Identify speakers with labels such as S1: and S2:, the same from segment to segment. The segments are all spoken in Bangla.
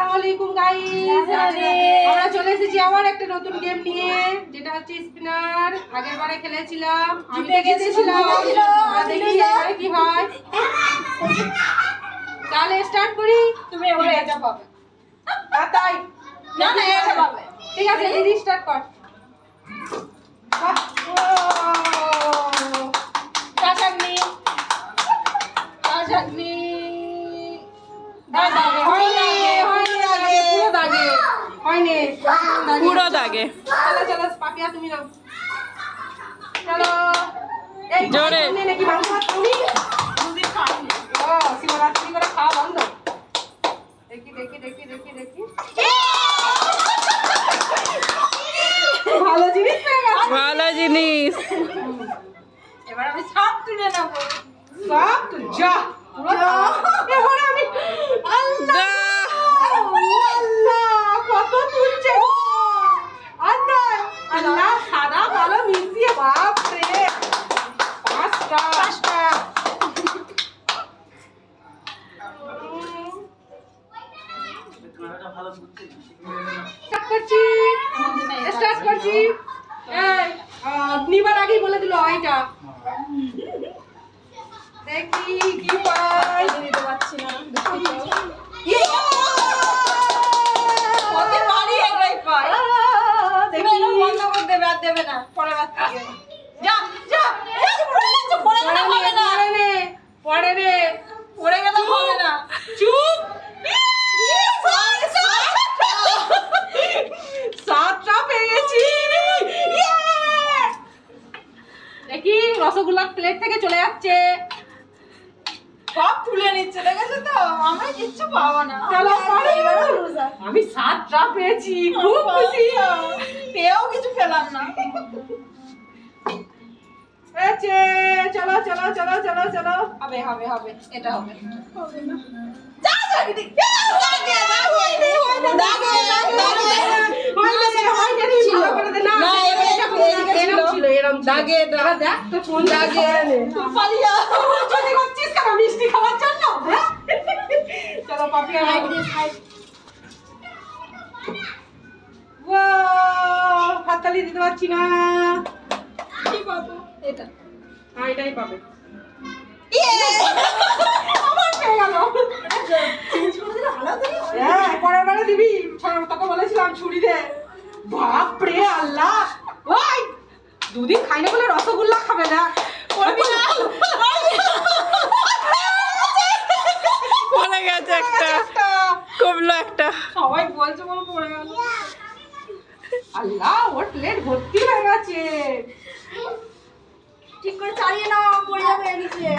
S1: আসসালামু আলাইকুম গাইস আমরা চলে এসেছি আবার একটা নতুন গেম নিয়ে যেটা হচ্ছে স্পিনার আগের বারে খেলেছিলাম আমি আমরা দেখি এবারে কি হয়। তাহলে স্টার্ট করি।
S2: তুমি এবারে এটা পাবে।
S1: তাই?
S2: না না এটা পাবে।
S1: ঠিক আছে দিদি স্টার্ট কর বাহ! ও!
S2: চা চাটনি চা চাটনি দাদা
S1: হয়নি, হয়নি দাগে, পুরো দাগে। হয়নি।
S3: পুরো দাগে
S1: চলো, চলো, পাপিয়া তুমি নাও। চলো। এই,
S3: জোরে।
S1: তুমি নাকি মাংস ভাত খাওনি?
S2: দুদিন খাওনি
S1: ও, শিবরাত্রি করে খাওয়া বন্ধ। দেখি, দেখি, দেখি, দেখি, দেখি। ভালো জিনিস
S3: ভালো জিনিস।
S2: এবার আমি সব তুলে নেব।
S1: সব তো যা, এবার আমি আল্লাহ! আল্লাহ কত তুলছে আল্লাহ আল্লাহ সাদা কালো মিশিয়ে বাপ রে পাঁচটা
S2: পাঁচটা
S1: স্টার্ট করছি স্টার্ট করছি এই আহ, নিবার আগেই বলে দিল এইটা দেখি কি পাই
S2: দিতে পারছি না! পারি দেবে না পরের বার থেকে যা যা না
S1: পড়ে রে পড়ে রে
S2: পড়ে গেলে হবে না
S1: চুপ সাতটা পেয়েছি! দেখি রসগোল্লা প্লেট থেকে চলে যাচ্ছে
S2: তুলে নিচ্ছে দেখেছ তো আমরা কিচ্ছু পাবো না
S1: চলো,
S2: এবারও loser।
S1: আমি সাতটা পেয়েছি খুব খুশি
S2: পেয়েও কিছু পেলাম না
S1: হয়েছে চলো চলো চলো চলো চলো
S2: হবে হবে হবে এটা হবে
S1: দে। না।
S2: দাগে
S1: দেখ, তোর ফোন দাগে। চুরি কেন? মিষ্টি খাওয়ার জন্য? হ্যাঁ? চলো, পাপি হাততালি দিতে পারছি না
S2: কি পাবো এটা
S1: হ্যাঁ, এটাই পাবে গেল। হ্যাঁ, পরের বারে দিবি। তোকে বলেছিলাম ছুরি দে। বাপরে আল্লাহ ওই দুদিন খাই না বলে রসগোল্লা খাবে না
S2: করবি না
S3: পড়ে গেছে একটা। কমলো একটা।
S2: সবাই বলছে বলে পড়ে গেল।
S1: আল্লাহ ওর প্লেট ভর্তি হয়ে গেছে।
S2: ঠিক করে চালিয়ে নাও পড়ে যাবে নিচে।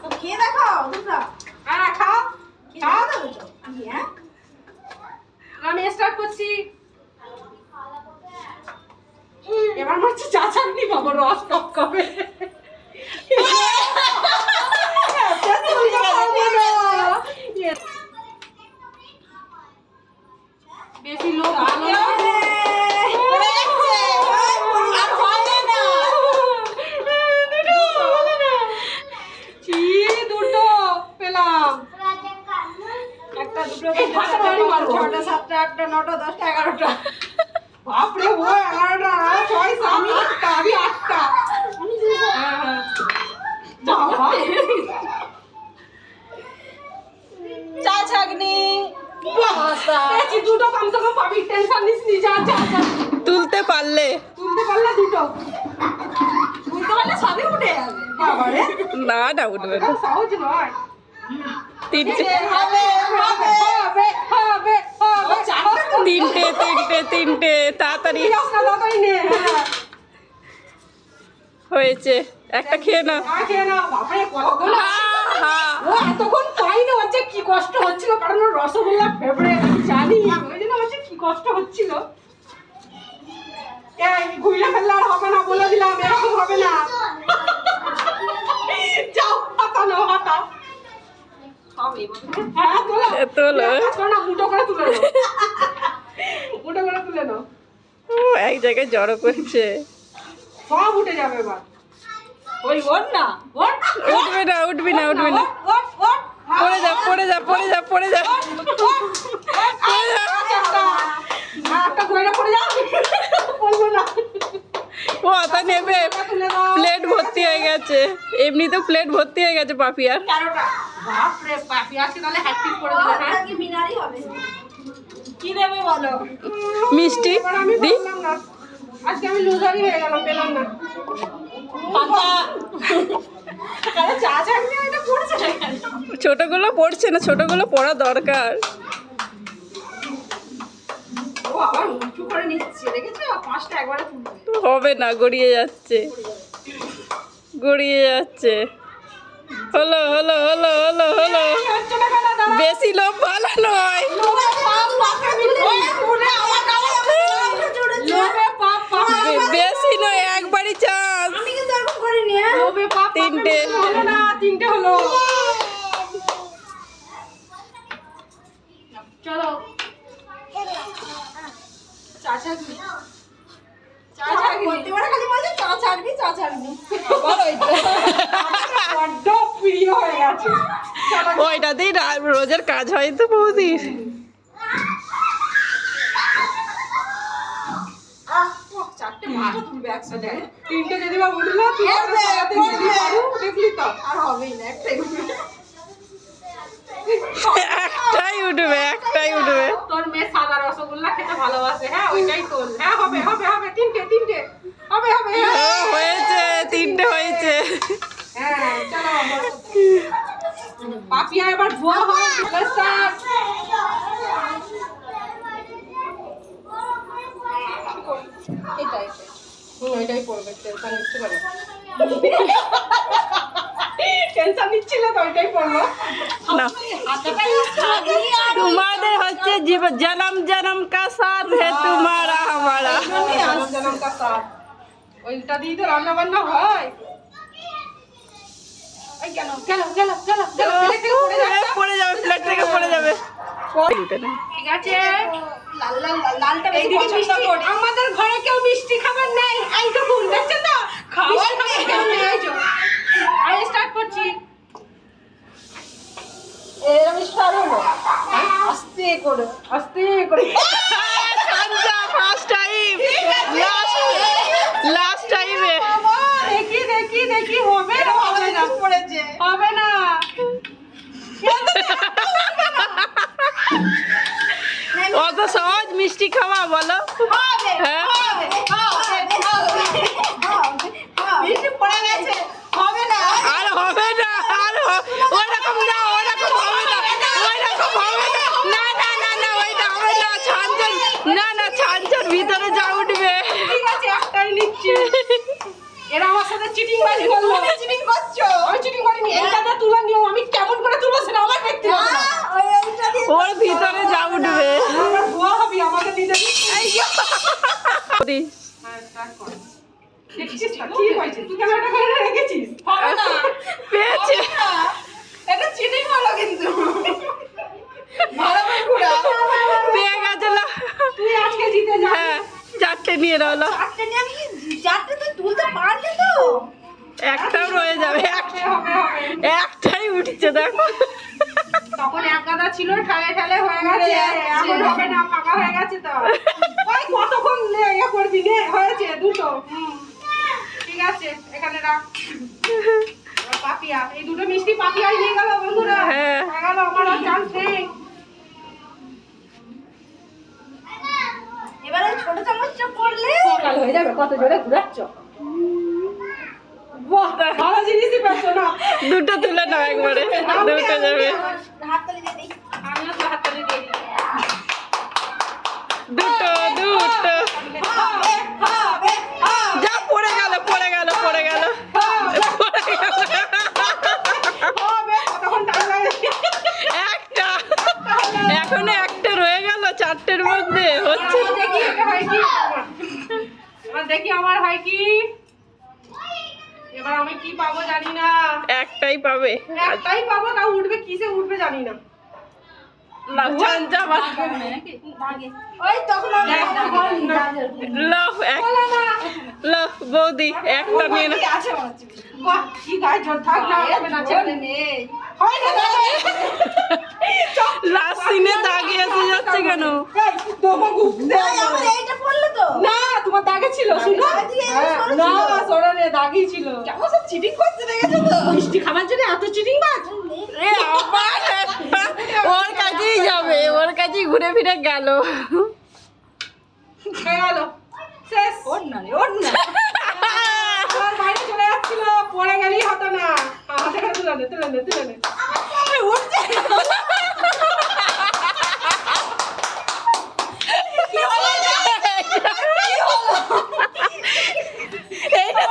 S2: তো খেয়ে দেখাও তোমরা।
S1: হ্যাঁ খাও। খাও
S2: আমি হ্যাঁ?
S1: আমি স্টার্ট করছি। এবার মনে হচ্ছে চা চাটনি পাবো রস টক কবে বেশি লোক ভালো না।
S2: পড়ে যাচ্ছে আর হবে না
S1: দুটো ভালো না। ছি, দুটো পেলাম
S2: একটা দুটো
S1: এই
S2: তিনটে,
S1: হাতে
S2: চারটে,
S1: বাড়ি
S2: পাঁচটা,
S1: মারবো।
S2: ছটা সাতটা আটটা নটা দশটা এগারোটা
S1: বাপরে ও এগারোটা ছয় আমি আটটা আমি আটটা হ্যাঁ, হ্যাঁ। বাবা
S2: চা ছাগনি
S1: পেয়েছি দুটো কমসে কম পাবি টেনশন নিস নি যা যা
S3: তুলতে পারলে।
S1: তুলতে পারলে দুটো।
S2: বুঝতে পারলে সবই উঠে যাবে।
S1: বাবারে
S3: না না উঠবে না।
S1: সহজ নয়।
S3: তিনটে
S2: হবে হবে
S1: হবে হবে হবে
S2: চারটে তো।
S3: তিনটে তিনটে তিনটে তাড়াতাড়ি।
S1: হ্যাঁ।
S3: হয়েছে। একটা খেয়ে নাও।
S1: না খেয়ে বাপরে এতক্ষণ পাইনি হচ্ছে কি কষ্ট হচ্ছিল? কারণ ওর রসগোল্লা ফেভারিট আমি জানি। ওই জন্য হচ্ছে কি কষ্ট হচ্ছিল? এই ঘুরে ফেললে আর হবে না বলে দিলাম এরকম হবে না। যাও হাতা নাও হাতা। হ্যাঁ তোলো।
S3: তোলো।
S1: কাজ করো না তুলে নাও। মুঠো করে তুলে নাও।
S3: ও এক জায়গায় জড়ো করছে।
S1: সব উঠে যাবে এবার।
S2: ওই ওর না
S3: উঠবে না উঠবি না উঠবি না। পড়ে যা পড়ে যা পড়ে যা পড়ে যা।
S1: ও
S3: আতা নেবে। প্লেট ভর্তি হয়ে গেছে।
S1: এমনিতে প্লেট ভর্তি হয়ে
S2: গেছে পাপিয়ার
S3: মিষ্টি দি।
S2: পাতা চা চাটনি
S3: ছোটগুলো পড়ছে না ছোটগুলো পড়া দরকার। হবে না গড়িয়ে যাচ্ছে। গড়িয়ে যাচ্ছে। হলো হলো হলো হলো হলো। বেশি লোভ ভালো নয়। বেশি নয় একবারই চান্স
S2: আমি কিন্তু এরকম করিনি হ্যাঁ
S1: লোভে পাপ পাপে
S3: তিনটে।
S1: হলো না তিনটে হলো। চলো। চা ছাড়বি? চা ছাড়বি?
S2: প্রতিবারে খালি বলছে চা ছাড়বি চা ছাড়বি।
S1: বড্ড প্রিয় হয়ে গেছে।
S3: ওইটাতেই রোজের কাজ হয় তো বৌদির।
S1: চারটে মাথা তুলবে একসাথে। তিনটে যদি বা উঠল তুই আর সারাতে যদি পারু দেখলি তো আর হবেই না একটাই উঠবে।
S3: একটাই উঠবে একটাই উঠবে।
S1: তোর মেয়ে সাদা রসগোল্লা খেতে ভালোবাসে হ্যাঁ ওইটাই তোল হ্যাঁ হবে হবে হবে তিনটে তিনটে। হবে হবে
S3: হয়েছে তিনটে হয়েছে।
S1: হ্যাঁ চলো পাপিয়া এবার ধোয়া হয় এটাই হুম এটাই পড়বে টেনশন নিচ্ছে কেন টেনশন নিচ্ছিল তো ওইটাই পড়ল
S3: তোমাদের হচ্ছে জনম জনম কা সাথ হে তোমারা আমারা।
S1: জনম জনম কা সাথ। ওইটা দিয়ে তো রান্না বান্না হয় পড়ে
S3: যাবে থেকে পড়ে যাবে।
S1: ঠিক আছে। আমাদের ঘরে কেউ মিষ্টি খাবার নেই। তো? খাবার খাবার কেউ নেই এই যে। আমি স্টার্ট করছি
S2: এরকম হলো। আস্তে করে
S1: আস্তে করে।
S3: ফার্স্ট টাইম লাস্ট লাস্ট টাইমে
S1: দেখি দেখি দেখি হবে না? হবে না।
S2: পড়েছে।
S1: হবে না।
S3: অত সহজ মিষ্টি খাওয়া বলো। হ্যাঁ
S2: হবে হবে হবে মিষ্টি পড়ে গেছে হবে না
S3: আর হবে না আর হ- ওরকম না ওরকম হবে না ওরকম হবে না না না না না ওইটা হবে না ছানছান না না ছানছান ভিতরে যা উঠবে
S1: ঠিক আছে একটাই নিচ্ছি এরা আমার সাথে চিটিং বাজি করল
S2: চিটিং করছ?
S1: আমি চিটিং করিনি। এইটাতে তুলে নিও আমি কেমন করে তুলবো সেটা আমার
S3: ওর ভিতরে যা উঠবে।
S1: আমার ধোয়া হবে আমাকে দিতে
S3: দি।
S1: হ্যাঁ দেখছিস কি হয়েছে? তুই ক্যামেরাটা করে রেখেছিস?
S2: হবে না।
S3: পেয়েছে।
S2: এটা চিটিং হলো কিন্তু। ভালো করে ঘুরা।
S3: পেয়ে গেছে না।
S1: তুই আজকে জিতে যা
S3: হ্যাঁ চারটে নিয়ে রইল।
S2: চারটে নিয়ে আমি চারটে তো তুলতে পারলে তো?
S3: একটাও রয়ে যাবে। একটাই উঠছে দেখো।
S1: তখন এক গাদা ছিল ঠালে ঠালে হয়ে গেছে। এখন হবে না ফাঁকা হয়ে গেছে তো। ওই কতক্ষণ ইয়ে করবি নে হয়েছে দুটো। হুম। ঠিক আছে এখানে রাখ। পাপিয়া। এই দুটো মিষ্টি পাপিয়াই নিয়ে গেল বন্ধুরা।
S3: হ্যাঁ।
S1: হয়ে গেল আমার আর চান্স নেই।
S2: এবারে ছোট চামচটা পড়লে
S1: সকাল হয়ে যাবে কত জোরে ঘুরাচ্ছ? বাহ ভালো জিনিসই পাচ্ছ না?
S3: দুটো তুলে নাও একবারে দুটো যাবে।
S2: হাত দিয়ে দিই।
S1: আমিও তো হাত দিয়ে দিই।
S3: দুটো দুটো।
S2: হবে হবে হবে।
S3: যা পড়ে গেল পড়ে গেল পড়ে গেল। একটা। এখনও একটা রয়ে গেল চারটের মধ্যে। হচ্ছে
S1: হয় দেখি আমার হয় কি এবার আমি কি পাবো জানি না।
S3: একটাই পাবে।
S1: একটাই পাবো তাও উঠবে কিসে উঠবে জানি না।
S3: বৌদি। একটা নিয়ে লাস্ট সিনে দাগে এসে যাচ্ছে কেন?
S1: এই, তোমাকে উঠতে
S2: এই, আমার এইটা পড়ল তো।
S1: না তোমার দাগে ছিল না
S2: ছিল।
S1: নে দাগই ছিল।
S2: কেমন সব চিটিং করতে দেখেছ তো?
S1: মিষ্টি খাবার জন্য এত চিটিং বাজ?
S3: ওর কাছেই যাবে ওর কাছেই ঘুরে ফিরে গেল।
S1: হয়ে গেল শেষ।
S2: ওর না রে ওর না।
S1: আমার বাইরে চলে যাচ্ছিল পরে গেলেই হতো না। হাতে তুলে নে তুলে নে তুলে নে।
S2: উঠছে।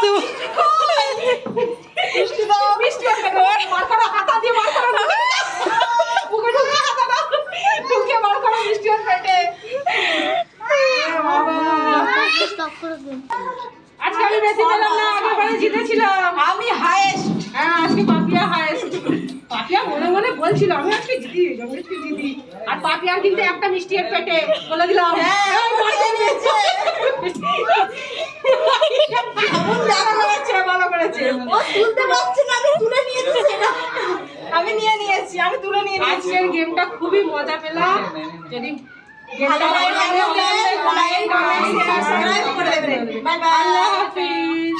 S3: এইটা
S1: মিষ্টি দাও। মিষ্টি মার করো হাতা দিয়ে মার করো মুখে ঢুকে হাতা দাও। ঢুকে মার করো মিষ্টি ওর পেটে। আজকে আমি বেশি পেলাম না আগের জিতেছিলাম।
S2: আমি হায়েস্ট
S1: হ্যাঁ আজকে পাপিয়া হায়েস্ট পাপিয়া মনে মনে বলছিল আমি আজকে জিতি আমি আজকে জিতি। আর পাপিয়ার কিন্তু একটা মিষ্টি এর পেটে বলে দিলাম।
S2: হ্যাঁ। আমি তুলে নিয়ে
S1: আজকের গেমটা খুবই মজা পেলাম। যদি
S2: ভালো
S1: লাগে
S2: লাইক কমেন্ট শেয়ার সাবস্ক্রাইব করে দেবেন বাই বাই
S1: আল্লাহ হাফিজ।